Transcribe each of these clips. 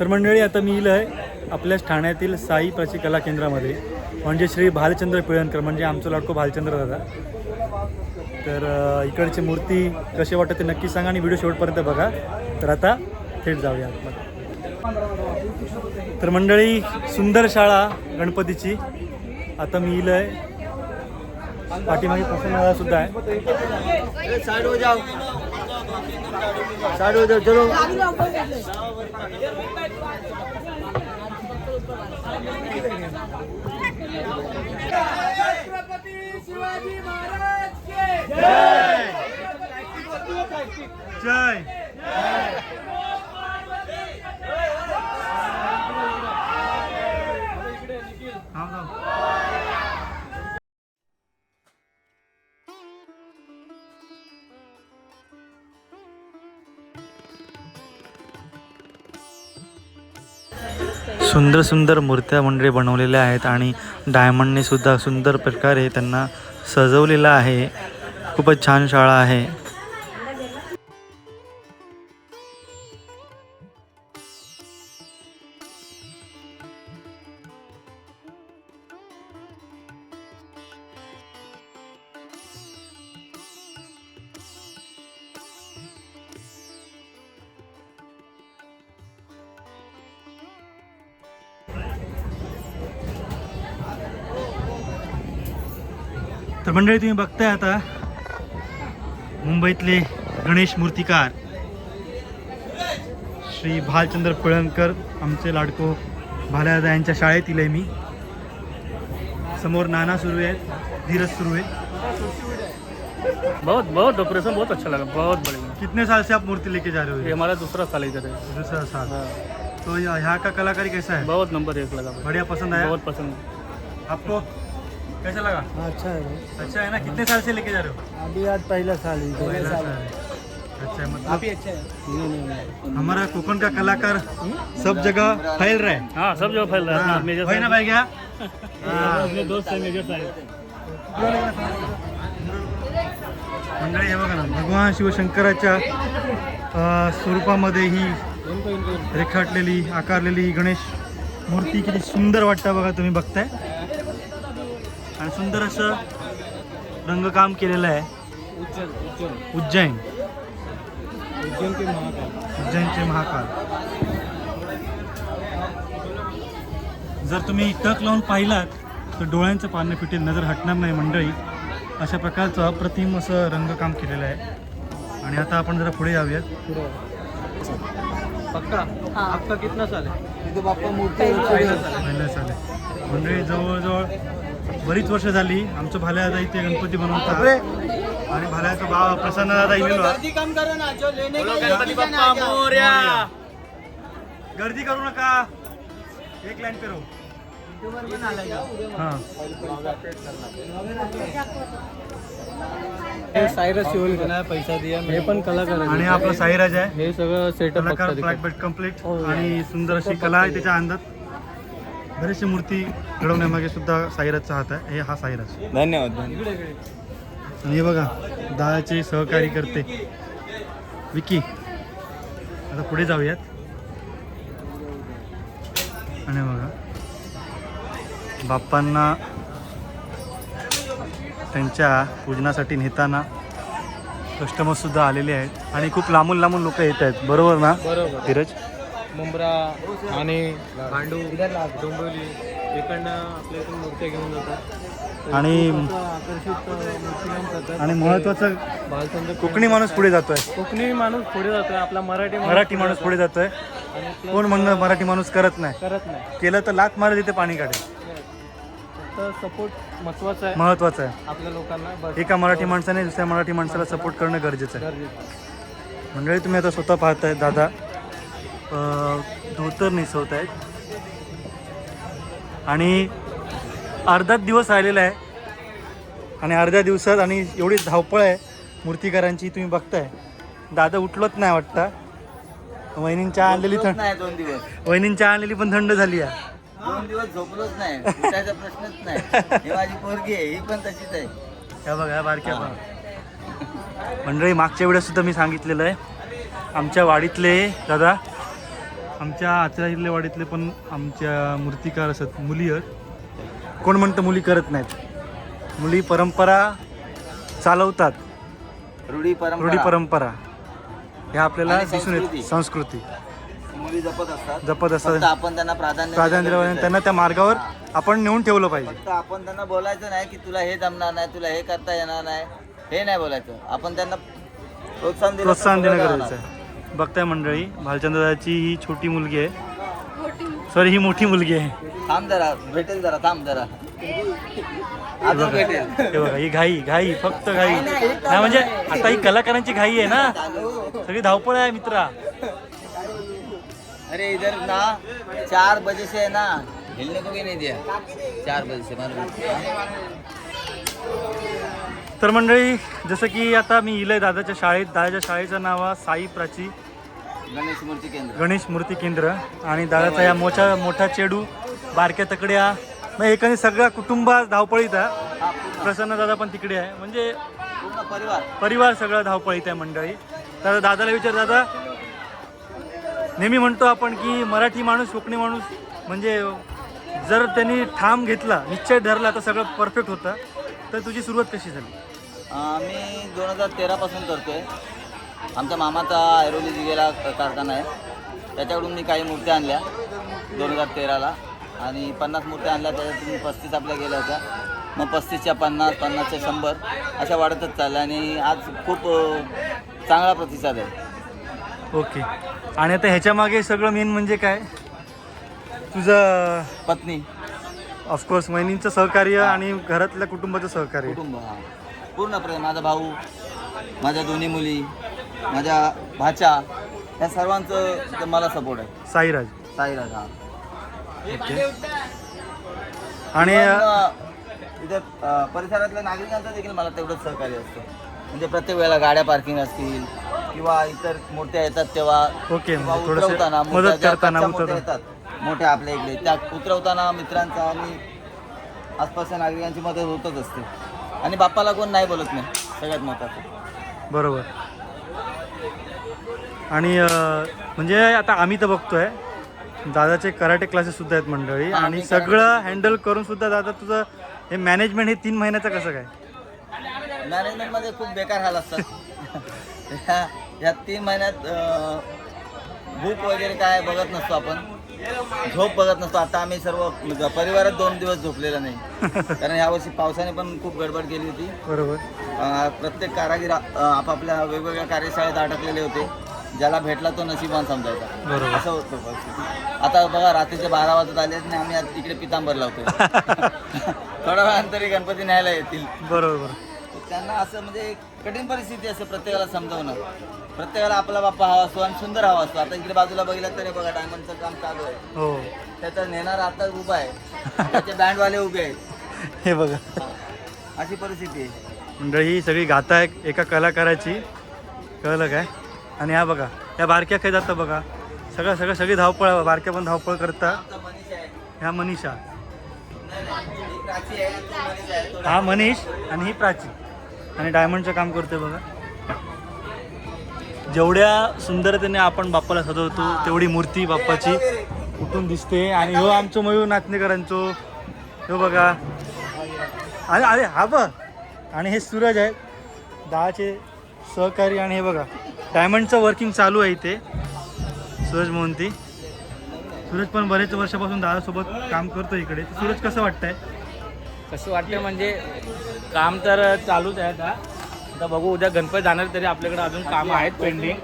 तर मंडळी आता मी इलं आहे आपल्याच ठाण्यातील साई प्राची कला केंद्रामध्ये म्हणजे श्री भालचंद्र पिळणकर म्हणजे आमचं लाडको भालचंद्र दादा. तर इकडची मूर्ती कशी वाटत ते नक्की सांगा आणि व्हिडिओ शेवटपर्यंत बघा. तर आता थेट जाऊया आतमध्ये. तर मंडळी सुंदर शाळा गणपतीची. आता मी इलं आहे पाठीमागे प्रसन्न सुद्धा आहे. साइड हो जाओ साइड हो जाओ चलो जय। थांब, सुंदर सुंदर मूर्त्या मंडळी बनवलेल्या आहेत आणि डायमंडने सुद्धा सुंदर प्रकारे त्यांना सजवलेलं आहे. खूपच छान शाळा आहे. तर मंडळी तुम्ही बघताय आता मुंबईतले गणेश मूर्तिकार. श्री भालचंद्र पिळणकर आमचे लाडको भाल्यादा यांच्या शाळेतील आहे मी. समोर नाना सुरू आहेत धीरज सुरू आहे. बहुत बहुत ऑपरेशन बहुत अच्छा लगा बहुत बढ़िया। कितने साल से आप मूर्ति लेके जा रहे हो ये? हमारा दूसरा साल इधर है। दूसरा साल। हाँ, तो यहाँ का कलाकारी कैसा है? बहुत नंबर एक लगा। बढ़िया पसंद आया? बहुत पसंद। आपको कैसा लगा अच्छा है अच्छा है ना? कितने साल से लेके जा रहे हो? अभी आज पहला साल ही पहला साल है। अच्छा है मतलब अच्छा है। हमारा कोकण का कलाकार सब जगह फैल रहा है। हाँ सब जगह फैल रहा है। हाँ, मेजर वही ना भाई क्या? हाँ. अपने दोस्त है मेजर साहब मंडळी हे बघा ना भगवान शिवशंकराच्या स्वरूपामध्ये ही रेखाटलेली आकारलेली गणेश मूर्ती किती सुंदर वाटतं बघा तुम्ही बघताय. आणि सुंदर असं रंगकाम केलेलं आहे. उज्जैन उज्जैन. उज्जैन. उज्जैन के महाकाल. उज्जैनचे महाकाल. जर तुम्ही टक लावून पाहिलात तर डोळ्यांचं पानं फिटेल नजर हटणार नाही मंडळी. अशा प्रकारचं अप्रतिम असं रंगकाम केलेलं आहे. आणि आता आपण जरा पुढे जाऊयात. पक्का? आपका कितना साल है तो बापा मूर्ति पहिलं चालेल. मंडळी जवळजवळ बरीच वर्ष झाली आमचं भाल्यादा इथे गणपती बनवतात. आणि भाल्याचा भाव प्रसन्न दादा इलेलो कम करो ना जो लेने गणपती बाप्पा मोर्या. गर्दी करू नका. एक लाईन पे राहू हां शिवल पैसा दिया हे पण कलाकार आणि आपला साईराज आहे. हे सगळं सेटअप कलाकार कंप्लीट आणि सुंदर अशी कला आहे त्याच्या अंगात बरेचसे मूर्ती घडवण्यामागे सुद्धा साईराजचा हात आहे. हे हा साईराज. धन्यवाद आणि हे बघा दादाचे सहकारी करते विकी आता पुढे जाऊयात. आणि बघा बाप्पांना त्यांच्या पूजनासाठी नेताना कस्टमर सुद्धा आलेले आहेत. आणि खूप लांबून लांबून लोक येत आहेत. बरोबर ना? बरोबर. धीरज? मुंब्रा ठाणे भांडू डोंबिवली इकडनं आपल्या इथून मूर्त्या घेऊन जातात. आणि आकर्षित आणि महत्वाचं कोकणी माणूस पुढे जातोय. कोकणी माणूस पुढे जातोय आपला मराठी मराठी माणूस पुढे जातोय. आणि कोण म्हणणं मराठी माणूस करत नाही. करत नाही. केलं तर लात मारत तिथे पाणी काढेल. सपोर्ट महत्त्वाचा आहे महत्वाचं आहे. आपल्या लोकांना एका मराठी माणसाने दुसऱ्या मराठी माणसाला सपोर्ट करणं गरजेचं आहे. मंडळी तुम्ही आता स्वतः पाहताय दादा. धोतर नेसवत आहेत. आणि अर्धाच दिवस राहिलेला आहे. आणि अर्ध्या दिवसात आणि एवढी धावपळ आहे मूर्तिकारांची तुम्ही बघताय. दादा उठलोच नाही वाटतं. वहिनींच्या आणलेली थंड दोन दिवस. वहिनींच्या आणलेली पण थंड झाली आहे. दोन दिवस झोपलोच नाही. उठायचा प्रश्नच नाही. माझी पोरगी आहे ही पण तशीच आहे. या बघा या बारक्या पण. मंडळी मागच्या वेळेस सुद्धा मी सांगितलेलं आहे. आमच्या वाडीतले दादा आमच्या आचरा वाडीतले पण आमच्या मूर्तिकार असत मुली आहेत. कोण म्हणतं मुली करत नाहीत? मुली परंपरा चालवतात. रूढी परंपरा. रूढी परंपरा. ह्या आपल्याला दिसून येत. संस्कृती. मुली जपत असतात. जपत असतात. आपण त्यांना प्राधान्य प्राधान्य दिलं. त्यांना त्या मार्गावर आपण नेऊन ठेवलं पाहिजे. फक्त आपण त्यांना बोलायचं नाही की तुला हे जमणार नाही तुला हे करता येणार नाही. हे नाही बोलायचं. आपण त्यांना प्रोत्साहन प्रोत्साहन देणं गरजेचं. आहे. बघताय मंडळी भालचंद्राची ही छोटी मुलगी आहे. सॉरी ही मोठी मुलगी आहे. थांब जरा भेटेल जरा थांब जरा. भेटेल हे बघा ही घाई घाई फक्त घाई. नाही म्हणजे आता ही कलाकारांची घाई आहे ना? सगळी धावपळ आहे मित्रा. अरे इधर ना चार बजे से है ना. हिलने को भी नहीं दिया. चार बजे से मालूम तर मंडळी जसं की आता मी इलय दादाच्या शाळेत दादाच्या शाळेचं नाव आहे साई प्राची. गणेश मूर्ती केंद्र. गणेश मूर्ती केंद्र. आणि दादाचा या मोठा मोठा चेडू बारक्या तकड्या मग एकाने सगळा कुटुंबा धावपळीत आहे. प्रसन्न दादा पण तिकडे आहे. म्हणजे परिवार. परिवार सगळं धावपळीत आहे मंडळी. तर दादाला विचार दादा. नेहमी म्हणतो आपण की मराठी माणूस कोकणी माणूस म्हणजे जर त्यांनी ठाम घेतला निश्चय धरला तर सगळं परफेक्ट होतं. तर तुझी सुरुवात कशी झाली? मी दोन हजार तेरापासून करतोय. आमच्या मामाचा ऐरोली जिगेला कारखाना आहे. त्याच्याकडून मी काही मूर्त्या आणल्या दोन हजार तेराला. आणि पन्नास मूर्त्या आणल्या त्याच्यातून पस्तीस आपल्या गेल्या होत्या. मग पस्तीसच्या पन्नास पन्नासच्या शंभर अशा वाढतच चालल्या आणि आज खूप चांगला प्रतिसाद आहे. ओके. आणि आता ह्याच्या मागे सगळं मेन म्हणजे काय? तुझं पत्नी. ऑफकोर्स वहिनींचं सहकार्य आणि घरातल्या कुटुंबाचं सहकार्य. कुटुंब हा. पूर्ण प्रेम माझा भाऊ माझ्या दोन्ही मुली माझ्या भाच्या या सर्वांचं मला सपोर्ट आहे. साईराज. साईराज हा. ओके. आणि इथे परिसरातल्या नागरिकांचं देखील मला तेवढंच सहकार्य असतं. म्हणजे प्रत्येक वेळेला गाड्या पार्किंग असतील किंवा इतर मूर्त्या येतात तेव्हा ओके किंवा म्हणजे थोडंसं उतरवताना मदत ज्या करताना कच्च्या उतरताना येतात मोठ्या आपल्या इकडे त्या उतरवताना मित्रांचा आणि आसपासच्या नागरिकांची मदत होतच असते. आणि बाप्पाला कोण नाही बोलत नाही. सगळ्यात महत्त्वाचं बरोबर. आणि म्हणजे आता आम्ही तर बघतोय दादाचे कराटे क्लासेस सुद्धा आहेत मंडळी आणि सगळं हँडल करून सुद्धा दादा तुझं हे मॅनेजमेंट हे तीन महिन्याचं कसं काय? मॅनेजमेंटमध्ये खूप बेकार हाल असतात. या- तीन महिन्यात भूक वगैरे काय बघत नसतो आपण. झोप बघत नसतो. आता आम्ही सर्व परिवारात दोन दिवस झोपलेला नाही. कारण यावर्षी पावसाने पण खूप गडबड केली होती. बरोबर. प्रत्येक कारागीर आपापल्या वेगवेगळ्या कार्यशाळेत अडकलेले होते. ज्याला भेटला तो नशिबान समजायचा. बरोबर. असं होतं. आता बघा रात्रीचे बारा वाजत आले आणि आम्ही आता तिकडे पितांबर लावतो थोड्या वेळानंतरी गणपती न्यायला येतील. बरोबर. त्यांना असं म्हणजे एक कठीण परिस्थिती असते प्रत्येकाला समजावणं. प्रत्येकाला आपला बाप्पा हवा असतो आणि सुंदर हवा असतो. आता इकडे बाजूला बघितलं तरी बघा डायमंडचं काम चालू आहे. हो. त्याचा नेणार आता उभा आहे. त्याचे बँडवाले उभे आहेत. हे बघा. अशी परिस्थिती आहे. मंडळी ही सगळी गाथा आहे एका कलाकाराची. कळलं काय? आणि हा बघा या बारक्या काही जातं बघा सगळं सगळं सगळी धावपळ बारक्या पण धावपळ करता. आता मनीष आहे. ह्या मनीषा. नाही, नाही, ही प्राची आहे ती मनीष आहे. तो हा मनीष आणि ही प्राची. आणि डायमंडचं काम करतोय बघा. जेवढ्या सुंदरतेने आपण बाप्पाला सजवतो तेवढी मूर्ती बाप्पाची उठून दिसते. आणि ह्यो आमचं मयूर नाचणेकरांचो हो बघा. अरे अरे हा बघ. आणि हे सूरज आहेत. दहाचे सहकारी आणि हे बघा. डायमंडचं वर्किंग चालू आहे इथे. सूरज मोहंती. सूरज पण बरेच वर्षापासून दादासोबत काम करतो इकडे. सूरज कसं वाटतंय? कसं वाटतं म्हणजे काम तर चालूच आहे आता. आता बघू उद्या गणपती जाणार तरी आपल्याकडे अजून कामं आहेत पेंडिंग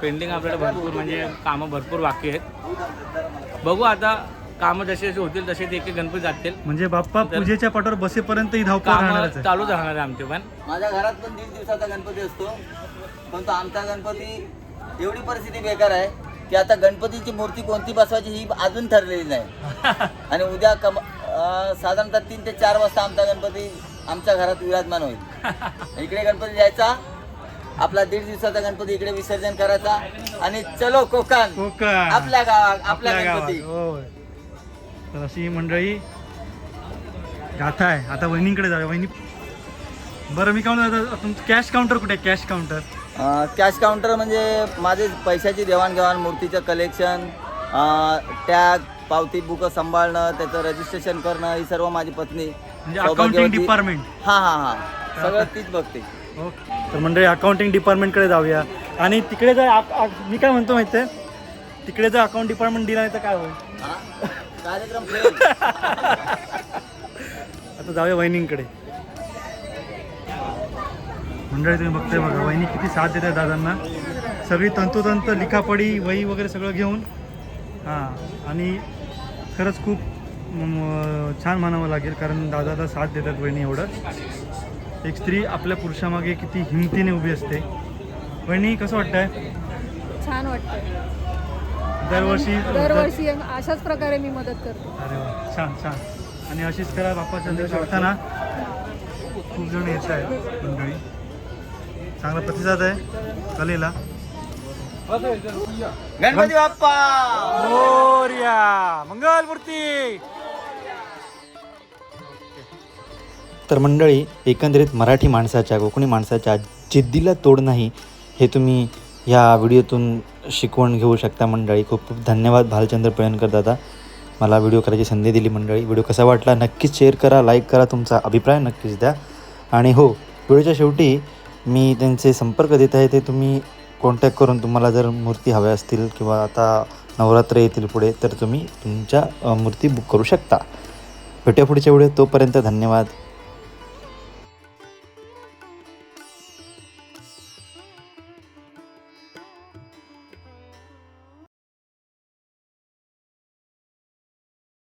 पेंडिंग आपल्याकडे भरपूर म्हणजे कामं भरपूर बाकी आहेत. बघू आता कामं जसे जसे होतील तसे ते एक एक गणपती जातील. म्हणजे बाप्पा पूजेच्या पाठावर बसेपर्यंत ही धावपळ राहणारच कामं आहे. चालूच राहणार आहे आमचे पण. माझ्या घरात पण दीड दिवसाचा गणपती असतो. पण तो आमचा गणपती एवढी परिस्थिती बेकार आहे की आता गणपतीची मूर्ती कोणती बसवायची ही अजून ठरलेली नाही. आणि उद्या कम साधारणतः तीन ते चार वाजता आमचा गणपती आमच्या घरात विराजमान होईल. इकडे गणपती जायचा. आपला दीड दिवसाचा गणपती इकडे विसर्जन करायचा. आणि चलो कोकण. कोकण. आपल्या गावात आपल्या गणपती. होय. तर अशी मंडळी गाथा आहे. आता वहिनींकडे जाऊया. वहिनी बरं मी काय म्हणतो तुमचं कॅश काउंटर कुठे कॅश काउंटर कॅश काउंटर म्हणजे माझे पैशाची देवाणघेवाण मूर्तीचं कलेक्शन टॅग पावती बुक सांभाळणं त्याचं रजिस्ट्रेशन करणं ही सर्व माझी पत्नी म्हणजे अकाउंटिंग सौभाग्यवती- डिपार्टमेंट हा हा हा. सगळं तीच बघते. ओके. तर मंडळी अकाउंटिंग डिपार्टमेंटकडे जाऊया. आणि तिकडे जर आप- आप- मी काय म्हणतो माहिती आहे तिकडे जर अकाउंट डिपार्टमेंट दिला नाही तर काय होईल? हा? कार्यक्रम fail. आता जाऊया वहिनींकडे. मंडळी तुम्ही बघताय बघा वहिनी किती साथ देत आहे दादांना. सगळी तंतोतंत लिखापडी वही वगैरे सगळं घेऊन हां आणि खरंच खूप छान म्हणावं लागेल कारण दादाला साथ देतात वहिनी एवढं एक स्त्री आपल्या पुरुषामागे किती हिमतीने उभी असते. वहिनी कसं वाटतंय? छान वाटतं दरवर्षी दरवर्षी अशाच प्रकारे मी मदत करते. अरे वा छान छान. आणि अशीच करा बाप्पाच्या दिवशी करताना खूप जण येत आहेत मंडळी. चांगला प्रतिसाद आहे कलेला. गणपती बाप्पा! मोर्या! मंगलमूर्ती तर मंडळी एकंदरीत मराठी माणसाच्या कोकणी माणसाच्या जिद्दीला तोड नाही हे तुम्ही ह्या व्हिडिओतून शिकवण घेऊ शकता मंडळी. खूप खूप धन्यवाद भालचंद्र पळणकर दादा. मला व्हिडिओ करायची संधी दिली मंडळी. व्हिडिओ कसा वाटला नक्कीच शेअर करा लाईक करा तुमचा अभिप्राय नक्कीच द्या. आणि हो व्हिडिओच्या शेवटी मी त्यांचे संपर्क देत आहे ते तुम्ही कॉन्टॅक्ट करून तुम्हाला जर मूर्ती हव्या असतील किंवा आता नवरात्र येतील पुढे तर तुम्ही तुमच्या मूर्ती बुक करू शकता. भेटूया पुढच्या वेळी तोपर्यंत धन्यवाद.